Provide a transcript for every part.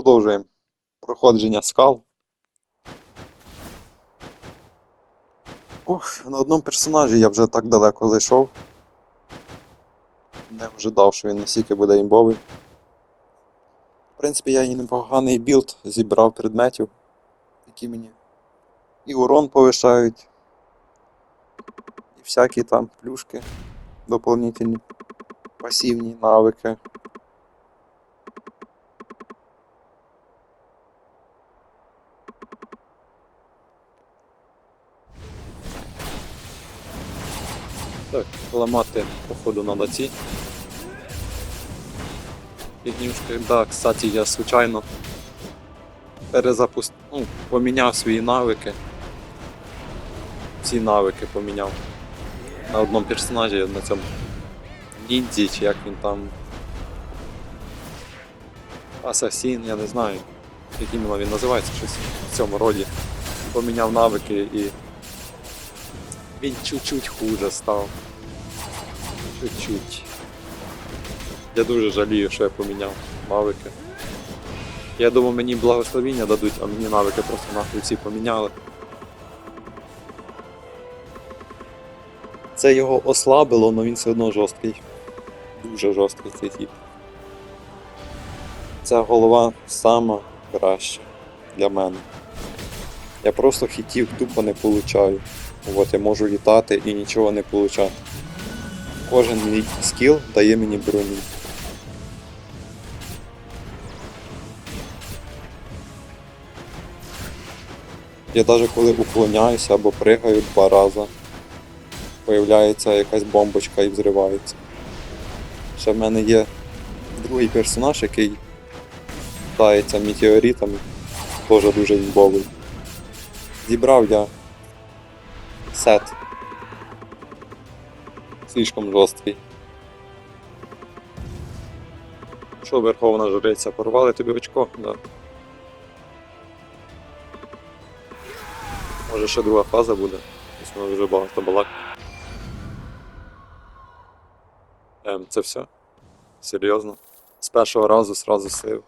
Продовжуємо проходження скал. Ох, на одному персонажі я вже так далеко зайшов. Не ожидав, що він настільки буде імбовий. В принципі, я і непоганий білд зібрав предметів, які мені і урон повишають, і всякі там плюшки доповнительні, пасивні навики. Так, ламати, походу, надо ці. Піднімшки, да, кстати, я случайно перезапустив, ну, поміняв свої навики. Всі навики поміняв. На одному персонажі на цьому ніндзі, чи як він там. Асасін, я не знаю, як іменно він називається щось в цьому роді. Поміняв навики і він чуть-чуть хуже став. Чуть-чуть. Я дуже жалію, що я поміняв навики. Я думав, мені благословіння дадуть, а мені навики просто нахуй всі поміняли. Це його ослабило, але він все одно жорсткий. Дуже жорсткий цей тип. Ця голова сама краща для мене. Я просто хітів тупо не получаю. От я можу літати і нічого не получати. Кожен мій скіл дає мені броню. Я навіть коли уклоняюся або пригаю два рази, появляється якась бомбочка і взривається. Ще в мене є другий персонаж, який питається метеоритами, теж дуже імбовий. Зібрав я сет. Слишком жорсткий. Що, Верховна Жриця, порвали тобі очко? Да. Може ще друга фаза буде. Ось вже багато балак. Ем, це все? Серйозно? З першого разу сразу сив.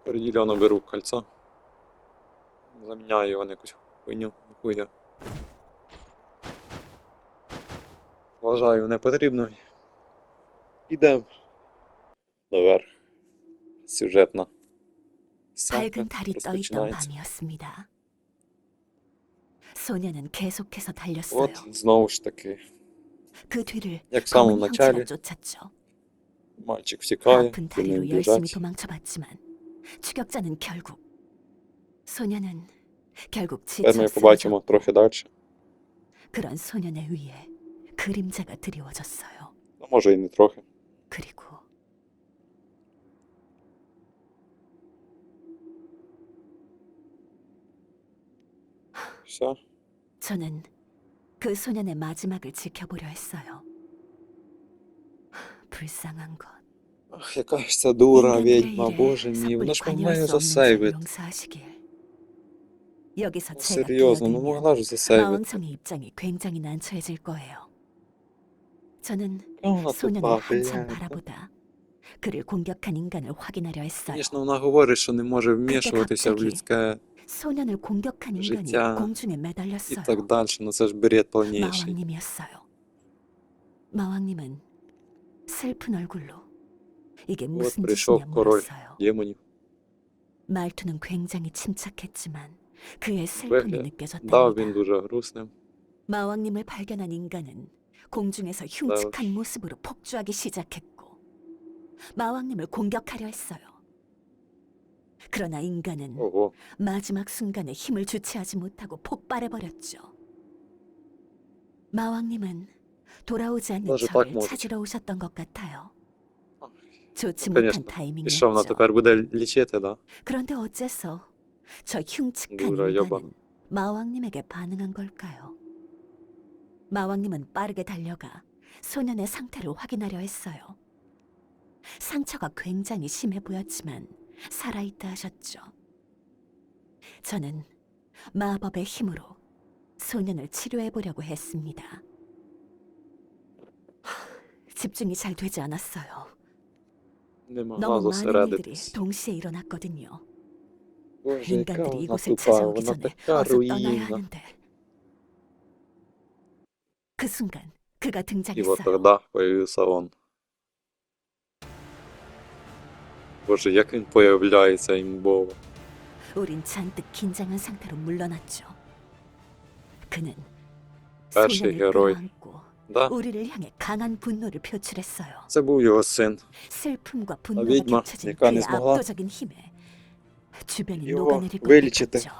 Определенно беру кольцо. Заміняю його на якусь хуйню, хуйню. Вважаю непотрібно. Ідемо. Наверх. Сюжетна. 밝은 달이 떠 있던 розпочинається. 밤이었습니다. 소녀는 계속해서 달렸어요. От знову ж таки, 그 뒤를 як в самому 검은 형체가 началі, 쫓았죠. мальчик втікає, 아픈 вони 다리로 열심히 біжать. 도망쳐봤지만 추격자는 결국 소녀는 결국 Тепер ми 지쳐 побачимо 쓰러져 трохи далі. 그런 소년의 위에 그림자가 드리워졌어요. Ну, може і не трохи. 그리고 Все. 저는 그 소년의 마지막을 지켜보려 했어요. 불쌍한 것. Ах, яка ж ця дура, 인간들의 відьма, 일에 боже мій, 섣불리 вона ж 관여할 могла його 수 없는 점 засейвити. 용서하시길. 여기서 Ну, 제가 серйозно, ну 끼어들면 могла ж засейвити. 마왕성의 입장이 굉장히 난처해질 거예요. 저는 Яка вона 소년을 тупа, 한참 блядь. 바라보다 그를 공격한 인간을 확인하려 했어요. Звісно, вона говорить, що не може вмішуватися в 갑자기 людське 소년을 공격한 인간이 życia 공중에 і 매달렸어요. так далі. Ну це ж бред повніший. 마왕님이었어요. 마왕님은 슬픈 얼굴로 이게 От 무슨 прийшов 짓이냐 король 물었어요. демонів. 말투는 굉장히 침착했지만 그의 슬픔이 вигляд дав він 느껴졌답니다. дуже грустним. 마왕님을 발견한 인간은 공중에서 흉측한 모습으로 폭주하기 시작했고 마왕님을 공격하려 했어요. 그러나 인간은 Ого. 마지막 순간에 힘을 주체하지 못하고 폭발해버렸죠. 마왕님은 돌아오지 않는 Даже 저를 так можуть. 찾으러 오셨던 것 같아요. 좋지 Ну, 못한 конечно. Пішов, вона 타이밍이었죠. тепер буде лічити, да? 그런데 어째서 저 흉측한 누구라, 여봐. 인간은 마왕님에게 반응한 걸까요? 마왕님은 빠르게 달려가 소년의 상태를 확인하려 했어요. 상처가 굉장히 심해 보였지만 살아있다 하셨죠. 저는 마법의 힘으로 소년을 치료해 보려고 했습니다. 하, 집중이 잘 되지 않았어요. Не могла 너무 많은 일들이 зосередитись. 동시에 일어났거든요. Боже, яка 인간들이 вона 이곳을 тупа, 찾아오기 вона 전에 така 어서 떠나야 руїна. 하는데 그 순간 그가 И вот 등장했어요. тогда появився он. Боже, як він появляється імбово. 우린 잔뜩 긴장한 상태로 물러났죠. 그는 Перший 소년을 герой. 끌어안고 Да, 우리를 향해 강한 분노를 표출했어요. це був його син. 슬픔과 분노가 відьма, 겹쳐진 яка не 그의 змогла 압도적인 힘에 주변이 його 녹아내릴 вилічити. 뻔했죠.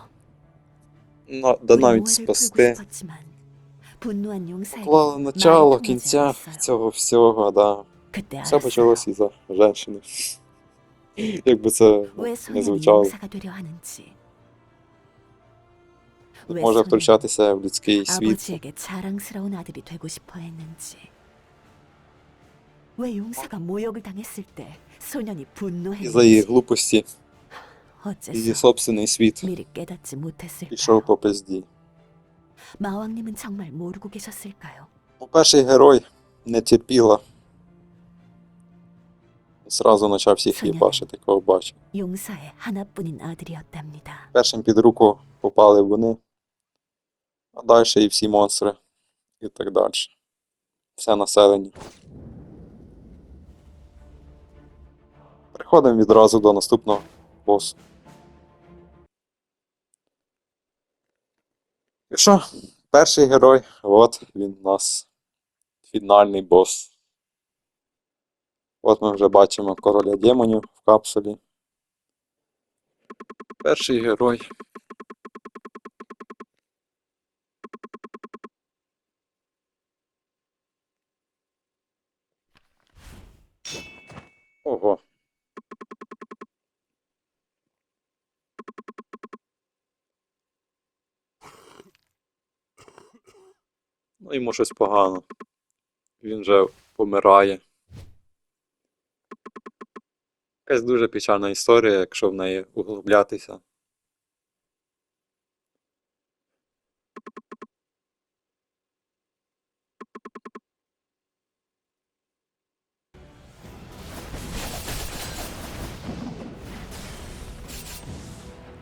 На, да 우리 навіть 오해를 спасти. 풀고 싶었지만 분노한 용사에게 Поклала 말이 начало 통하지 кінця 않았어요. цього всього, да. 그때 Все 알았어요. почалось із-за жінки. Якби це 왜 не 소년이 звучало. 용사가 되려 하는지 왜 Може 소년이 втручатися в людський світ. 아버지에게 자랑스러운 아들이 되고 싶어 했는지 왜 용사가 모욕을 당했을 때 소년이 Із-за її 분노했는지 глупості її 어째서 собственний світ 미리 깨닫지 пішов 못했을까요? по пизді. 마왕님은 정말 모르고 계셨을까요? Ну, перший герой не терпіла. Зразу почав всіх Соня. їбашити, кого бачив. 용사의 하나뿐인 아들이었답니다. Першим під руку попали вони, а далі і всі монстри, і так далі. Все населення. Переходимо відразу до наступного босу. І що? Перший герой, от він у нас. Фінальний бос. От ми вже бачимо короля демонів в капсулі. Перший герой. Ого. Ну, йому щось погано. Він вже помирає. Якась дуже печальна історія, якщо в неї углублятися.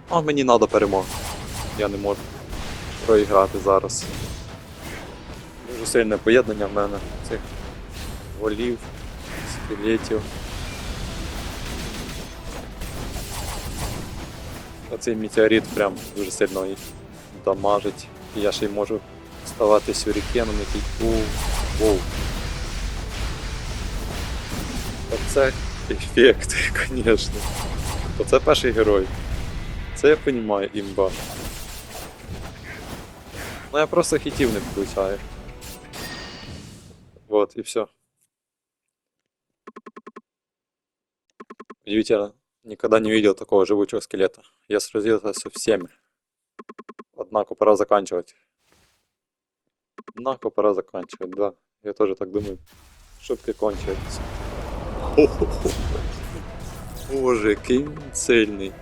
А мені треба перемога. Я не можу проіграти зараз. Дуже сильне поєднання в мене цих голів, скелетів. Оцей метеорит прям дуже сильно їх дамажить. І я ще й можу ставати сюрікеном, який. Оу, воу. Оце ефект, звісно. Оце перший герой. Це я розумію, імба. Ну я просто хітів не включаю. Вот, и все. Удивительно, никогда не видел такого живучего скелета. Я сразился со всеми. Однако пора заканчивать. Однако пора заканчивать, да. Я тоже так думаю. Шутки кончаются. Хо-хо-хо. Боже, який він сильний.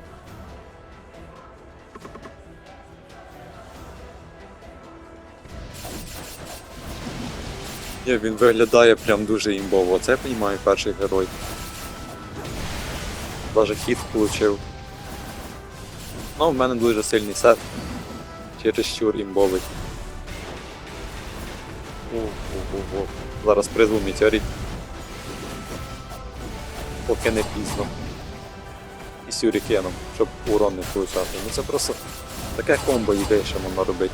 Ні, він виглядає прям дуже імбово. Це я розумію перший герой. Даже хіт получив. Ну, в мене дуже сильний сет. Чересчур імбовий. О-о-о-о. Зараз призву метеорит. Поки не пізно. І сюрікеном, щоб урон не получати. Ну це просто таке комбо ідея, що можна робити.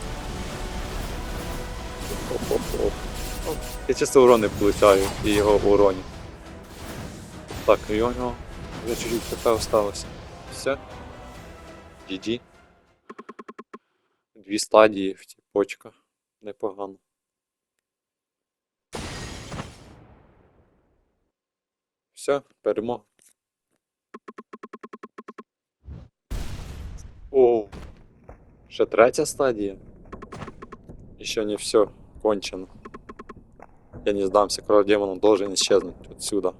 Хо-хо-хо. Я чисто урон не получаю і його уроню. Так, і у нього вже чуть-чуть осталося. Все. GG. Дві стадії в тіпочка. Непогано. Все, перемога. О, ще третя стадія. І ще не все кончено. Я не сдамся, кровь демона должен исчезнуть отсюда.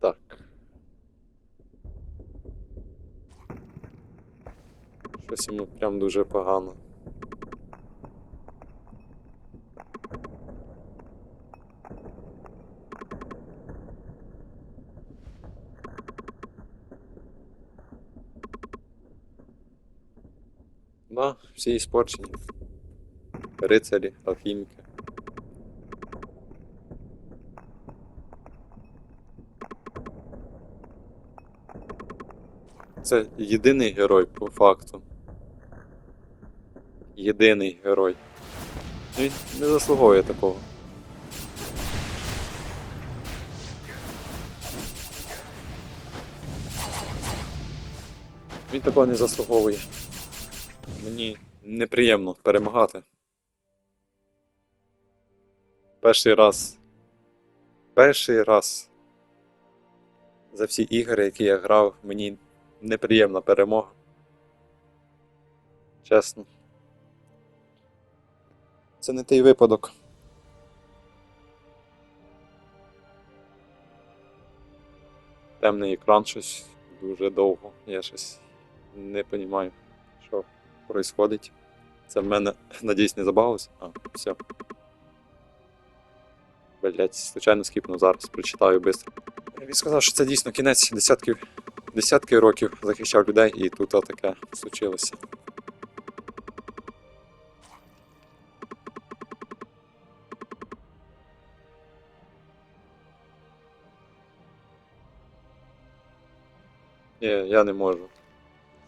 Так. Щось ему прям дуже погано. Да, всі іспорчені. Рицарі, алхіміки. Це єдиний герой по факту. Єдиний герой. Він не заслуговує такого. Він такого не заслуговує. Мені неприємно перемагати. Перший раз. Перший раз за всі ігри, які я грав, мені неприємна перемога. Чесно. Це не той випадок. Темний екран щось дуже довго. Я щось не розумію, відбувається. Це в мене, надіюсь, не забагалось. А, все. Блять, случайно скіпнув зараз, прочитаю швидко. Він сказав, що це дійсно кінець десятків, десятки років захищав людей, і тут таке случилося. Ні, я не можу.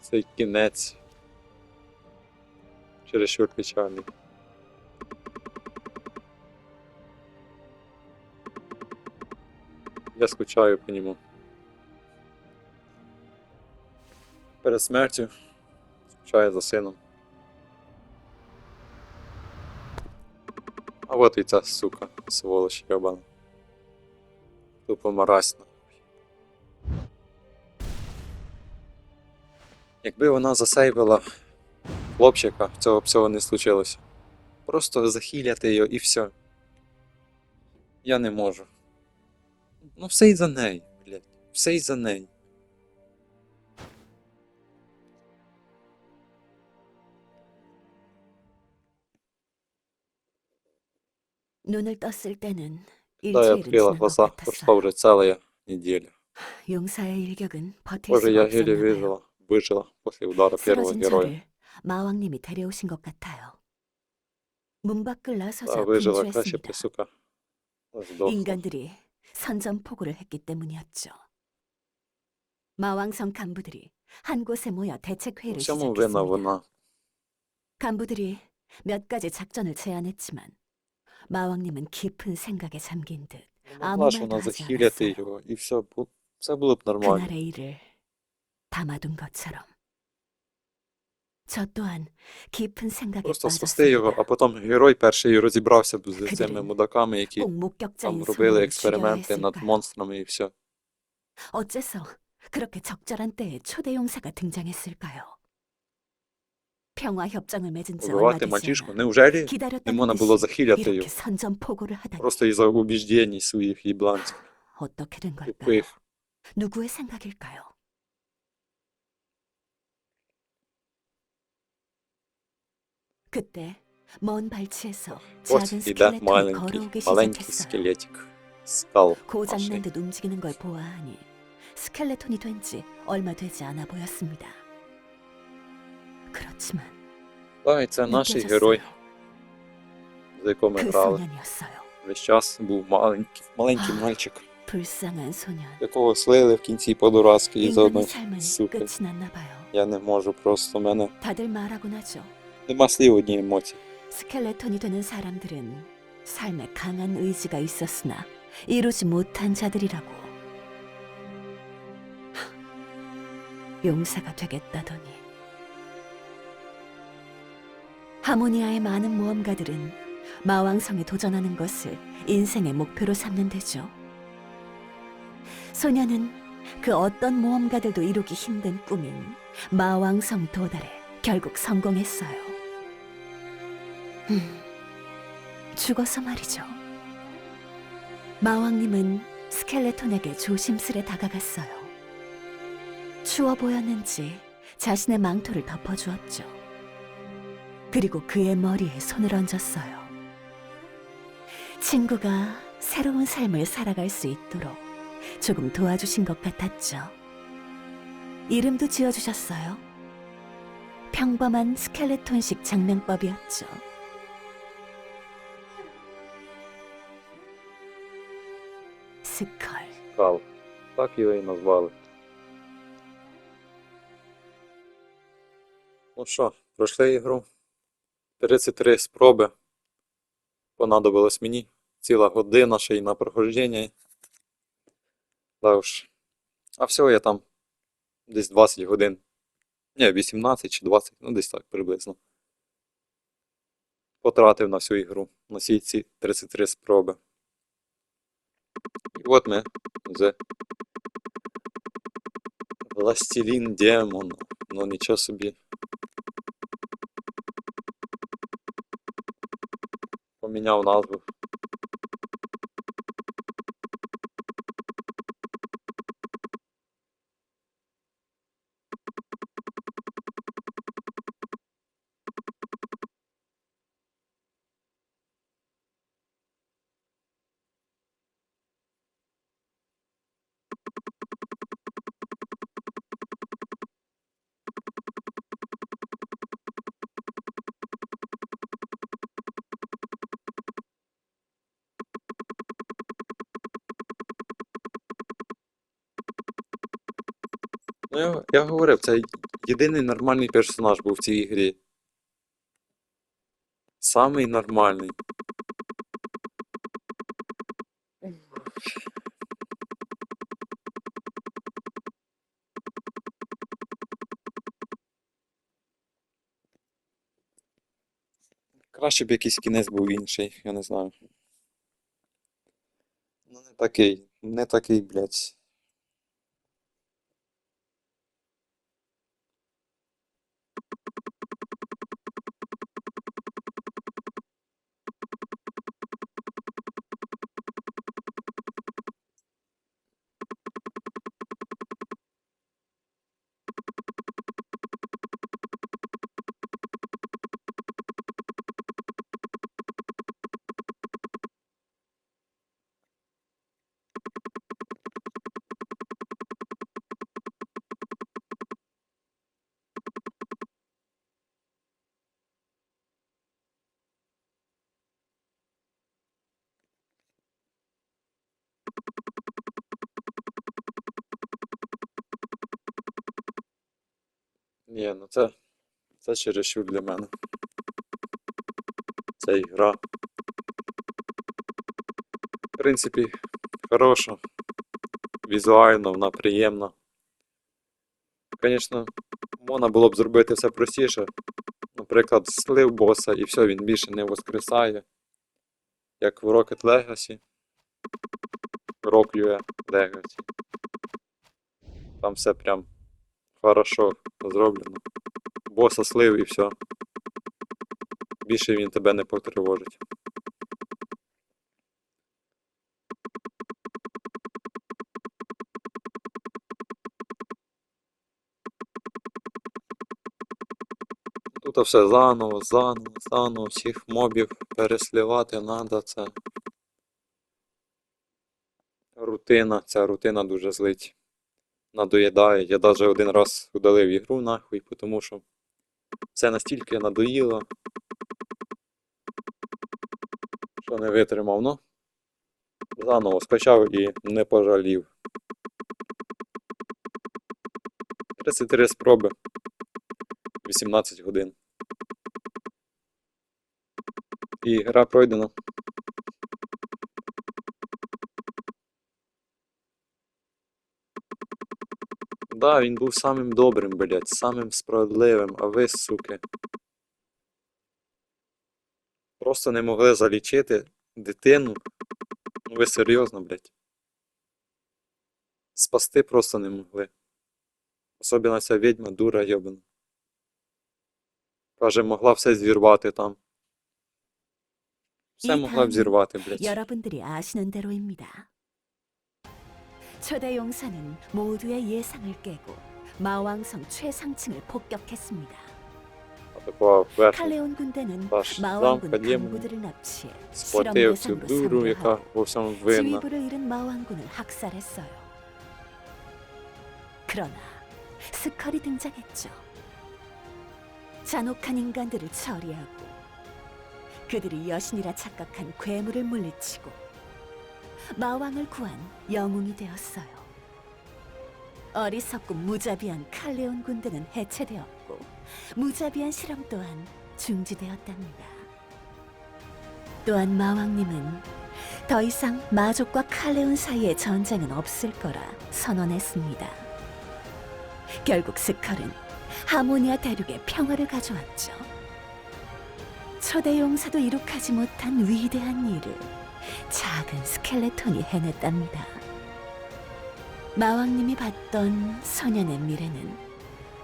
Цей кінець. Чересчур печальний. Я скучаю по ньому. Перед смертю скучаю за сином. А от і ця сука, сволоч йобана. Тупо маразь нахуй. Якби вона засейвила хлопчика, цього б всього не случилося. Просто захиляти його і все. Я не можу. Ну все із-за неї, блядь. Все із-за неї. 눈을 떴을 때는 Да, я 일주일은 открыла 지난 것 глаза, прошла 같았어요. уже целая неделя. 용사의 일격은 버틸 Боже, 수가 я еле 없었나 봐요. выжила, выжила после удара первого 쓰러진 героя. 저를 마왕님이 데려오신 것 같아요. 문 밖을 나서자 Да, выжила, краще б 분주했습니다. ти, сука. Здохла. 인간들이 선전포고를 했기 때문이었죠. 마왕성 간부들이 한 곳에 모여 대책 회의를 Всьому винна 시작했습니다. вона. 간부들이 몇 가지 작전을 제안했지만 마왕님은 깊은 생각에 잠긴 듯 아무 Могла ж 말도 вона 하지 захиляти 않았어요. його, і все, бу- все було б нормально. 그날의 일을 담아둔 것처럼 저 또한 깊은 생각에 Просто спасти його, а 빠졌습니다. потім герой перший розібрався б з Кидрин. цими мудаками, які 꼭 목격자인 там робили 소녀를 죽여야 експерименти над 했을까요? монстрами і все. 어째서 그렇게 적절한 때에 초대 용사가 등장했을까요? 평화 협정을 맺은 지 얼마 Вбивати 되지 мальчишку, 않아 неужели не 기다렸다는 можна було 듯이 захиляти 이렇게 його? 선전포고를 하다니 Просто із-за убіждень своїх їбланців, 어떻게 된 걸까요? тупих. 누구의 생각일까요? 그때 먼 발치에서 작은 Ось іде 스켈레톤이 маленький, 걸어오기 маленький 시작했어요. скелетик. Скал. 고장난 машин. 듯 움직이는 걸 보아하니 스켈레톤이 된 지 얼마 되지 않아 보였습니다. 그렇지만 Так, і це наш 느껴졌어요. герой, за якого ми 그 грали. 소년이었어요. Весь час був маленький, маленький мальчик, 불쌍한 소년. якого слили в кінці по-дурацьки із-за 인간의 одної 삶은 суки. 끝이 났나 봐요. Я не можу, просто в мене 다들 말하곤 하죠. нема слів одній емоції. 스켈레톤이 되는 사람들은 삶에 강한 의지가 있었으나 이루지 못한 자들이라고. 하, 용사가 되겠다더니. 하모니아의 많은 모험가들은 마왕성에 도전하는 것을 인생의 목표로 삼는데죠. 소녀는 그 어떤 모험가들도 이루기 힘든 꿈인 마왕성 도달에 결국 성공했어요. 음, 죽어서 말이죠. 마왕님은 스켈레톤에게 조심스레 다가갔어요. 추워 보였는지 자신의 망토를 덮어주었죠. 그리고 그의 머리에 손을 얹었어요. 친구가 새로운 삶을 살아갈 수 있도록 조금 도와주신 것 같았죠. 이름도 지어주셨어요. 평범한 스켈레톤식 장명법이었죠. 스컬. Кал. Так його і назвали. Ну що, пройшли ігру. 33 спроби. Понадобилось мені. Ціла година ще й на проходження. Да уж. А всього я там десь 20 годин. Ні, 18 чи 20, ну десь так приблизно. Потратив на всю ігру. На всі ці 33 спроби. І от ми з Властелін демона. Ну нічого собі. Поміняв назву. Ну, я, я говорив, це єдиний нормальний персонаж був в цій грі. Самий нормальний. Краще б якийсь кінець був інший, я не знаю. Ну, не такий, не такий, блядь. Ні, ну це, це чересчур для мене. Це ігра. В принципі, хороша. Візуально, вона приємна. Звісно, можна було б зробити все простіше. Наприклад, слив боса і все, він більше не воскресає. Як в Rocket Legacy. Rock Legacy. Там все прям хорошо зроблено. Боса слив і все. Більше він тебе не потривожить. Тут все заново, заново, заново, всіх мобів переслівати треба це. Рутина, ця рутина дуже злить надоїдає. Я навіть один раз удалив ігру нахуй, тому що це настільки надоїло, що не витримав. Ну, заново скачав і не пожалів. 33 спроби. 18 годин. І гра пройдена. Да, він був самим добрим, блядь, самим справедливим, а ви, суки. Просто не могли залічити дитину. Ну ви серйозно, блядь. Спасти просто не могли. Особливо ця відьма дура йобана. Каже, могла все зірвати там. Все 이 могла б 다음은 зірвати, блядь. 여러분들이 아시는 대로입니다. 초대 용사는 모두의 예상을 깨고 마왕성 최상층을 폭격했습니다. Атакував верхню 칼레온 군대는 Ваш 마왕군 замка демонів 간부들을 납치해 실험 сплатив цю 대상으로 дуру, яка 선별하고 во всьому винна. 지휘부를 잃은 마왕군을 학살했어요. 그러나 스컬이 등장했죠. 잔혹한 인간들을 처리하고 그들이 여신이라 착각한 괴물을 물리치고 마왕을 구한 영웅이 되었어요. 어리석고 무자비한 칼레온 군대는 해체되었고 무자비한 실험 또한 중지되었답니다. 또한 마왕님은 더 이상 마족과 칼레온 사이의 전쟁은 없을 거라 선언했습니다. 결국 스컬은 하모니아 대륙에 평화를 가져왔죠. 초대 용사도 이룩하지 못한 위대한 일을 작은 스켈레톤이 해냈답니다. 마왕님이 봤던 소년의 미래는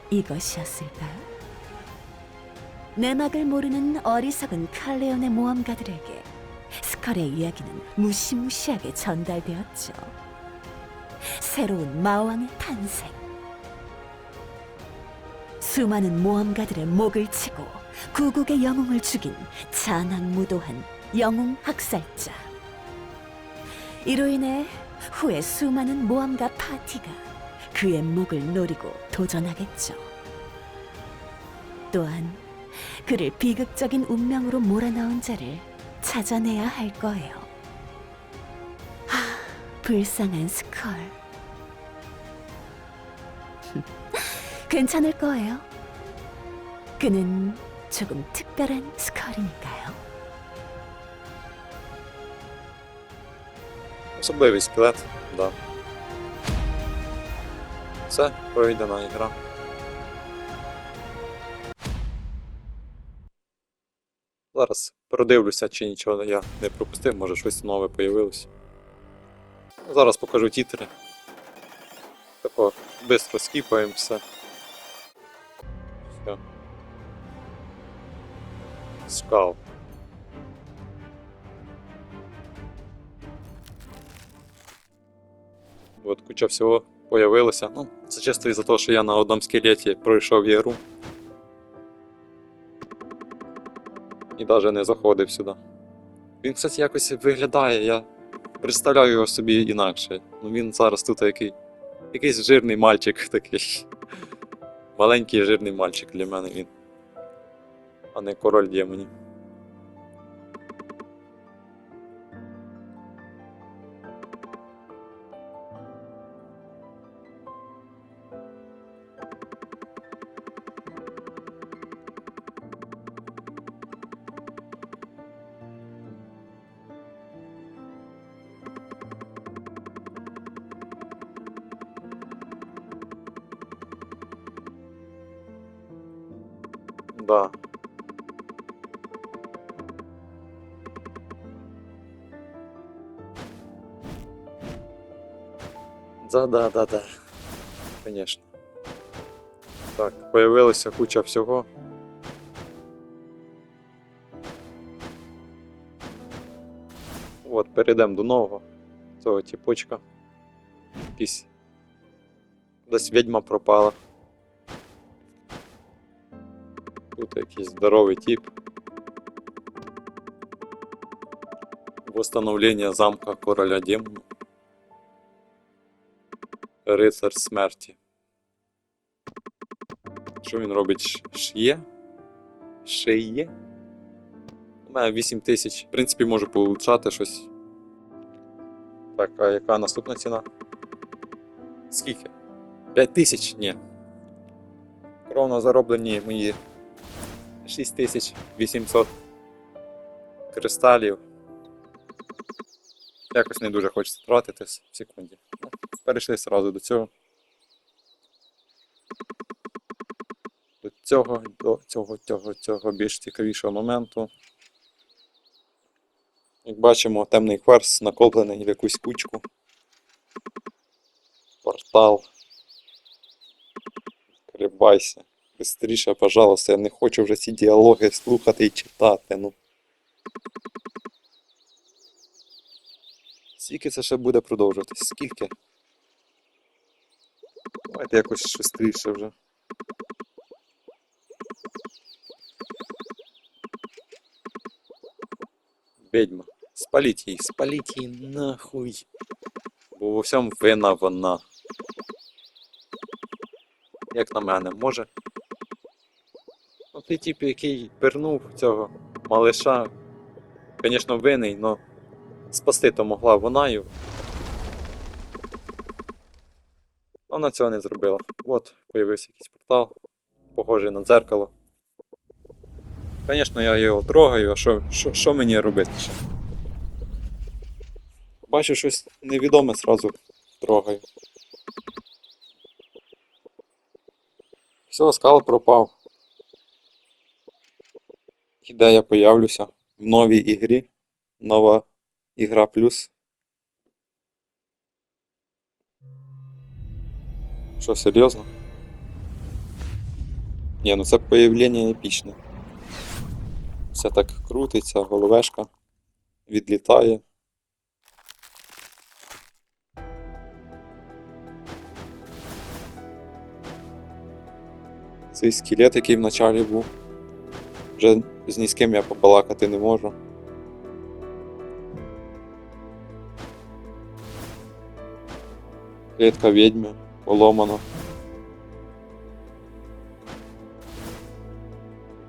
이것이었을까요? 내막을 모르는 어리석은 칼레온의 모험가들에게 스컬의 이야기는 무시무시하게 전달되었죠. 새로운 마왕의 탄생. 수많은 모험가들의 목을 치고 구국의 영웅을 죽인 잔악무도한 영웅 학살자. 이로 인해 후에 수많은 모험가 파티가 그의 목을 노리고 도전하겠죠. 또한 그를 비극적인 운명으로 몰아넣은 자를 찾아내야 할 거예요. 하, 불쌍한 스컬. 괜찮을 거예요. 그는 조금 특별한 스컬이니까요. Особливий скелет, да. Все, пройдена ігра. Зараз продивлюся, чи нічого я не пропустив, може щось нове появилось. Зараз покажу тітри. Тако, швидко скіпаємо все. Все. Скал. От куча всього появилося. Ну, це чисто із-за того, що я на одному скелеті пройшов ігру. І навіть не заходив сюди. Він, кстати, якось виглядає, я представляю його собі інакше. Ну він зараз тут який, якийсь жирний мальчик такий. Маленький жирний мальчик для мене він. А не король демонів. Да. Да, да, да, да. Конечно. Так, появилася куча всього. От, перейдемо до нового. Цього тіпочка. Якийсь. Десь відьма пропала. Якийсь здоровий тип. Восстановлення замка короля демона. Рицар смерті. Що він робить? Ш- Шиє? Шиє? У мене 8 тисяч. В принципі, можу получати щось. Так, а яка наступна ціна? Скільки? 5 тисяч? Ні. Кровно зароблені мої 6800 кристалів. Якось не дуже хочеться тратитись в секунді. Ну, Перейшли одразу до цього. До цього, до цього, цього, цього більш цікавішого моменту. Як бачимо, темний кварц накоплений в якусь кучку. Портал. Крибайся. Бистріше, пожалуйста, я не хочу вже ці діалоги слухати і читати. Ну. Скільки це ще буде продовжуватись? Скільки? Давайте якось швидше вже. Ведьма. Спаліть її, спаліть її нахуй. Бо во всьому вина вона. Як на мене, може. Той тип, який пернув цього малиша, звісно, винний, но спасти то могла вона його. Вона цього не зробила. От, появився якийсь портал, похожий на дзеркало. Звісно, я його трогаю, а що, що, що мені робити ще? Бачу щось невідоме зразу трогаю. Все, скал пропав. І де я появлюся? В новій ігрі. Нова ігра плюс. Що, серйозно? Ні, ну це появлення епічне. Все так крутиться, головешка відлітає. Цей скелет, який в началі був. Вже з ні з ким я побалакати не можу. Клітка відьми, поломана.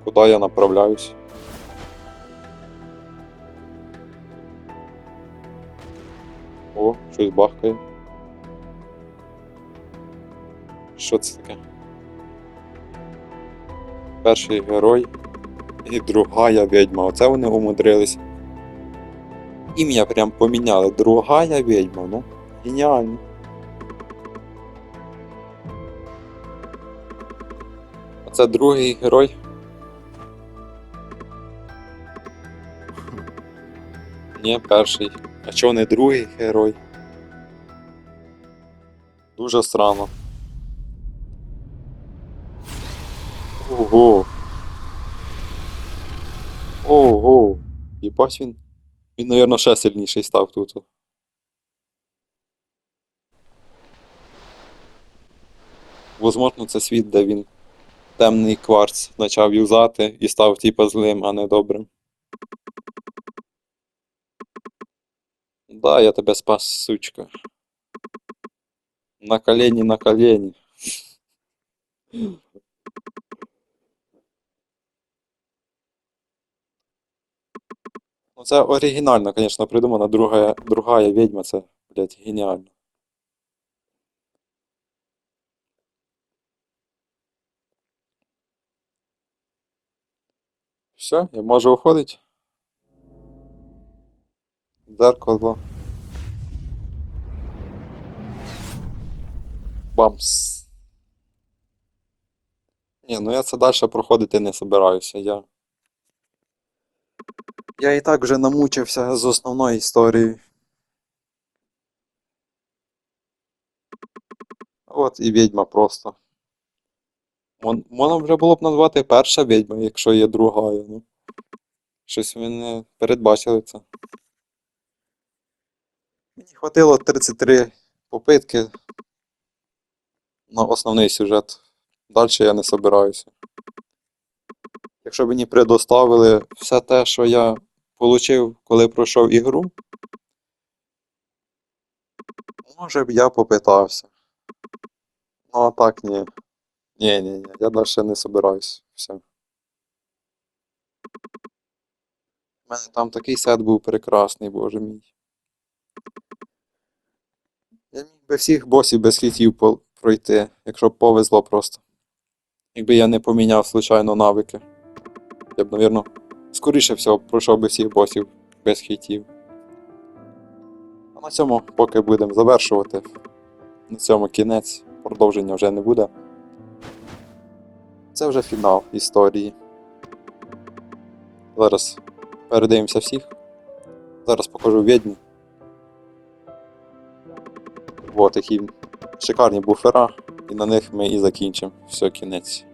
Куди я направляюсь? О, щось бахкає. Що це таке? Перший герой і другая відьма. Оце вони умудрились. Ім'я прям поміняли. Другая відьма, ну. Геніально. Оце другий герой. Ні, перший. А чого не другий герой? Дуже странно. Ого. Ого. Єбать він. Він, мабуть, ще сильніший став тут. Возможно, це світ, де він темний кварц почав юзати і став типа злим, а не добрим. Да, я тебе спас, сучка. На колені, на колені. Це оригінально, звісно, придумана друга, другая відьма, це, блядь, геніально. Все, я можу уходити. Дзеркало. Бамс. Ні, ну я це далі проходити не собираюся. Я. Я і так вже намучився з основної історії. От і відьма просто. Мон- Можна вже було б назвати перша відьма, якщо є другая. Ну. Щось ви не передбачили це. Мені хватило 33 попитки на основний сюжет. Далі я не собираюся. Якщо б мені предоставили все те, що я отримав, коли пройшов ігру, може б я попитався. Ну а так ні. Ні, ні, ні, я далі не собираюсь. Все. У мене там такий сет був прекрасний, боже мій. Я міг би всіх босів без хітів пройти, якщо б повезло просто. Якби я не поміняв случайно навики. Я б, напевно, скоріше всього пройшов би всіх босів без хітів. А на цьому поки будемо завершувати. На цьому кінець, продовження вже не буде. Це вже фінал історії. Зараз передивимося всіх. Зараз покажу відьму. От такі шикарні буфера, і на них ми і закінчимо. Все, кінець.